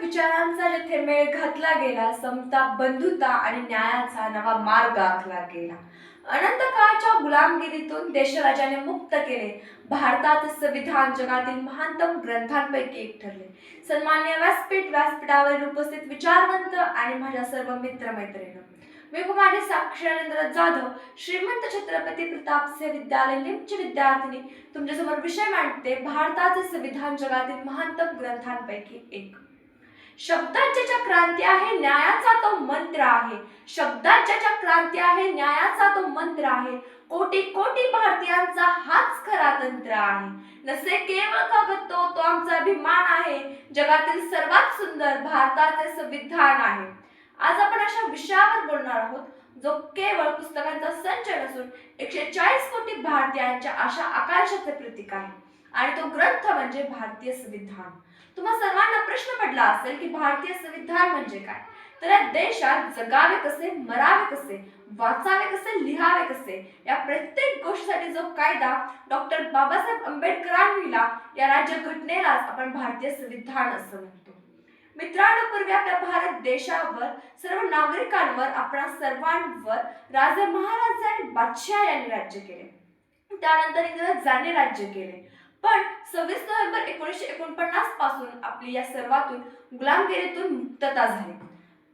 विचारांचा जेथे मेळ घातला गेला समता बंधुता आणि न्यायाचा नवा मार्ग आखला गेला. अनंत काळाच्या गुलामगिरीतून देशराजाने मुक्त केले. भारताचे संविधान जगातील महानतम ग्रंथांपैकी एक ठरले. सन्मान्य व्यासपीठ व्यासपीठावरील उपस्थित विचारवंत आणि माझ्या सर्व मित्रमैत्रिणी मी कुमारी साक्षरेंद्र जाधव श्रीमंत छत्रपती प्रतापसिंह विद्यालय लिमची विद्यार्थिनी. तुमच्यासमोर विषय मांडते भारताचे संविधान जगातील महानतम ग्रंथांपैकी एक. शब्दाच्या ज्या क्रांती आहे न्यायाचा तो मंत्र आहे. शब्दाच्या ज्या क्रांती आहे न्यायाचा तो मंत्र आहे. कोटी कोटी भारतीयांचा हाच खरा तंत्र आहे. नसे केवळ कागद तो तो आमचा अभिमान आहे. जगातील सर्वात सुंदर भारताचे संविधान आहे. आज आपण अशा विषयावर बोलणार आहोत जो केवळ पुस्तकांचा संच नसून एकशे चाळीस कोटी भारतीयांच्या आशा आकांक्षाचे प्रतीक आहे. आणि तो ग्रंथ म्हणजे भारतीय संविधान. तुम्हा सर्वांना प्रश्न पडला असेल की भारतीय संविधान म्हणजे काय? तर या देशात जगावे कसे मरावे कसे वाचावे कसे लिहावे कसे या प्रत्येक गोष्टीसाठी जो कायदा डॉक्टर बाबासाहेब आंबेडकरांनी लिहिला या राज्यघटनेलाच आपण भारतीय संविधान असं म्हणतो. मित्रांनो पूर्वी आपल्या भारत देशावर सर्व नागरिकांवर आपणा सर्वांवर राजे महाराज आणि बादशाह यांनी राज्य केले. त्यानंतर इंग्रजांनी राज्य केले. पण सव्वीस नोव्हेंबर एकोणीसशे एकोणपन्नासपासून आपली या सर्वातून गुलामगिरीतून मुक्तता झाली.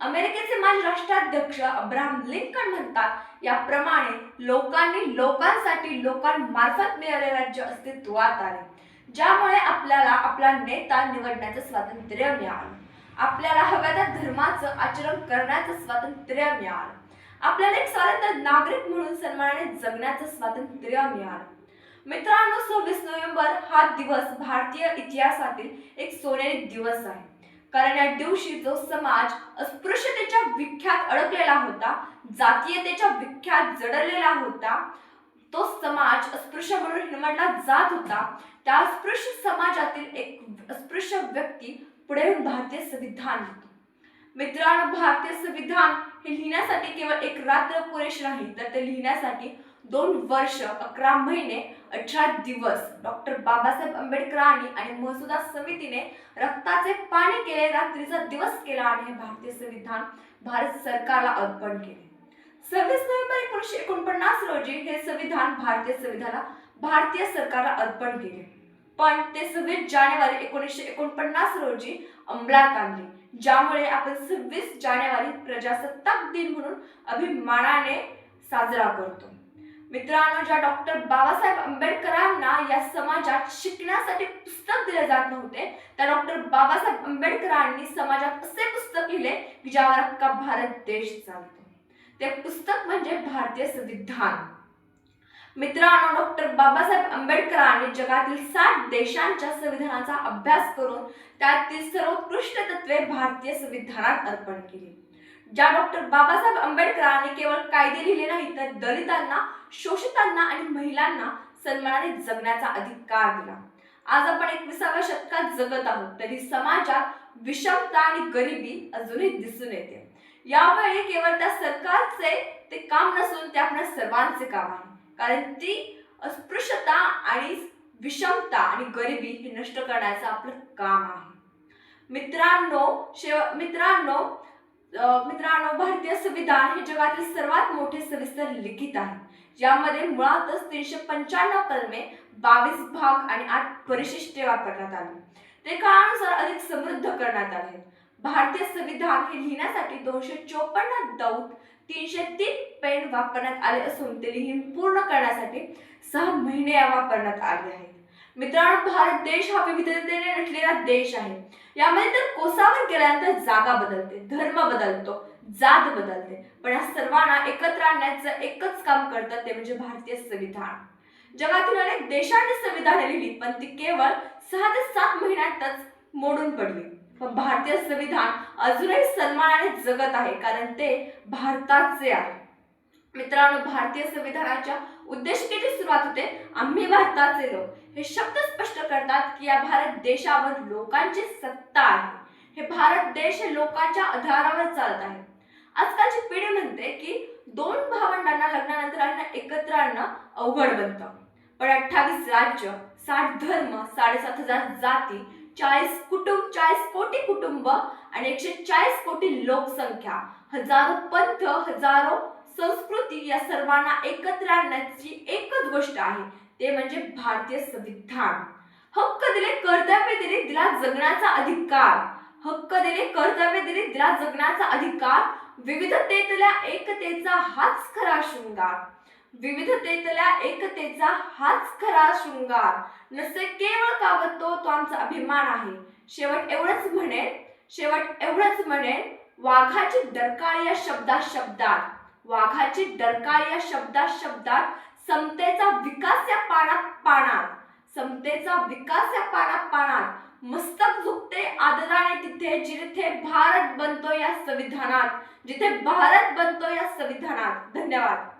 अमेरिकेचे माजी राष्ट्राध्यक्ष अब्राहम लिंकन म्हणतात याप्रमाणे लोकांनी लोकांसाठी लोकांमार्फत मिळाले राज्य अस्तित्वात आले ज्यामुळे आपल्याला आपला नेता निवडण्याचं स्वातंत्र्य मिळालं. आपल्याला हव्या त्या धर्माचं आचरण करण्याचं स्वातंत्र्य मिळालं. आपल्याला एक स्वातंत्र्य नागरिक म्हणून सन्मानाने जगण्याचं स्वातंत्र्य मिळालं. मित्रांनो सव्वीस नोव्हेंबर हा दिवस भारतीय इतिहासातील एक सोनेरी दिवस आहे. कारण या दिवशी जो समाज अस्पृश्यतेच्या विख्यात अडकलेला होता जातीयतेच्या विख्यात जडलेला होता तो समाज अस्पृश्य म्हणून हिणमडला जात होता. त्या अस्पृश्य समाजातील एक अस्पृश्य व्यक्ती पुढे येऊन भारतीय संविधान लिहितो. मित्रांनो भारतीय संविधान हे लिहिण्यासाठी केवळ एक रात्र पुरेशी नाही तर ते लिहिण्यासाठी दोन वर्ष अकरा महिने अठरा दिवस. डॉक्टर बाबासाहेब आंबेडकरांनी आणि महसुदा समितीने रक्ताचे पाणी केले रात्रीचा दिवस केला आणि हे भारतीय संविधान भारत सरकारला अर्पण केले. सव्वीस नोव्हेंबर एकोणीसशे एकोणपन्नास रोजी हे संविधान भारतीय संविधानाला भारतीय सरकारला अर्पण केले. पण ते सव्वीस जानेवारी एकोणीसशे एकोणपन्नास रोजी अंमलात आणले. ज्यामुळे आपण सव्वीस जानेवारी प्रजासत्ताक दिन म्हणून अभिमानाने साजरा करतो. मित्रांनो ज्या डॉक्टर बाबासाहेब आंबेडकरांना या समाजात शिकण्यासाठी पुस्तक दिले जात नव्हते त्या डॉक्टर बाबासाहेब आंबेडकरांनी समाजात असे पुस्तक लिहिले की ज्यावर अख्खा भारत देश चालतो. ते पुस्तक म्हणजे भारतीय संविधान. मित्रांनो डॉक्टर बाबासाहेब आंबेडकरांनी जगातील साठ देशांच्या संविधानाचा अभ्यास करून त्यातील सर्वोत्कृष्ट तत्वे भारतीय संविधानात अर्पण केली. ज्या डॉक्टर बाबासाहेब आंबेडकरांनी केवळ कायदे लिहिले नाही तर दलितांना शोषितांना आणि महिलांना सन्मानाने जगण्याचा अधिकार दिला. आज आपण एकविसाव्या शतकात जगत आहोत तरी समाजात विषमता आणि गरिबी अजूनही दिसून येते. यावेळी केवळ त्या सरकारचे ते काम नसून ते आपल्या सर्वांचे काम आहे. कारण ती अस्पृश्यता आणि विषमता आणि गरिबी हे नष्ट करण्याचं आपलं काम आहे. मित्रांनो शेव मित्रांनो मित्रांनो भारतीय संविधान हे जगातील सर्वात मोठे सविस्तर लिखित आहे. यामध्ये मुळातच तीनशे पंच्याण्णव कलमे बावीस भाग आणि आठ परिशिष्टे वापरण्यात आली. ते काळानुसार अधिक समृद्ध करण्यात आले. भारतीय संविधान हे लिहिण्यासाठी दोनशे चोपन्न दौत तीनशे तीन पेन वापरण्यात आले असून ते लिहिण पूर्ण करण्यासाठी सहा महिने वापरण्यात आले आहे मित्रांनो भारत देश हा विविधतेने नटलेला देश आहे. यामध्ये तर कोसावर गेल्यानंतर जागा बदलते धर्म बदलतो जात बदलते. पण या सर्वांना एकत्र आणण्याचं एकच काम करतं ते म्हणजे भारतीय संविधान. जगातील अनेक देशांनी संविधाने लिहिली पण ती केवळ सहा ते सात महिन्यातच मोडून पडली. पण भारतीय संविधान अजूनही सन्मानाने जगत आहे कारण ते भारताचे आहे. मित्रांनो भारतीय संविधानाच्या उद्देशिकेची सुरुवात होते आम्ही भारताचे लोक. हे शब्द स्पष्ट करतात की या भारत देशावर लोकांची सत्ता आहे. हे भारत देश हे लोकांच्या आधारावर चालत आहे. आजकालची पिढी म्हणते की दोन भावंडांना लग्नानंतर एकत्र आणणं अवघड बनतं. पण अठ्ठावीस राज्य साठ धर्म साडेसात हजार जाती चाळीस कुटुंब चाळीस कोटी कुटुंब आणि एकशे चाळीस कोटी लोकसंख्या हजारो पंथ हजारो संस्कृती या सर्वांना एकत्र आणण्याची एकच गोष्ट आहे. ते म्हणजे भारतीय संविधान हक्क दिले कर्तव्य दिले दिला जगण्याचा अधिकार. हक्क दिले कर्तव्य दिले दिला जगण्याचा अधिकार. विविधतेतल्या एकतेचा हाच खरा शृंगार. विविधतेतल्या एकतेचा हाच खरा शृंगार. नसे केवळ कावतो तो तो आमचा अभिमान आहे. शेवट एवढंच म्हणेन शेवट एवढंच म्हणेन वाघाची दरकाळ या शब्दात शब्दात वाघाची डरका या शब्दात शब्दात समतेचा विकास या पानात पानात समतेचा विकास या पानात पानात मस्तक झुकते आदराने तिथे जिथे भारत बनतो या संविधानात. जिथे भारत बनतो या संविधानात. धन्यवाद.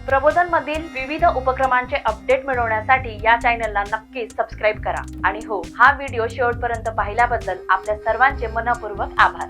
प्रबोधन मधील विविध उपक्रमांचे अपडेट मिळवण्यासाठी या चॅनलला नक्कीच सबस्क्राईब करा. आणि हो हा व्हिडिओ शेवटपर्यंत पाहिल्याबद्दल आपल्या सर्वांचे मनपूर्वक आभार.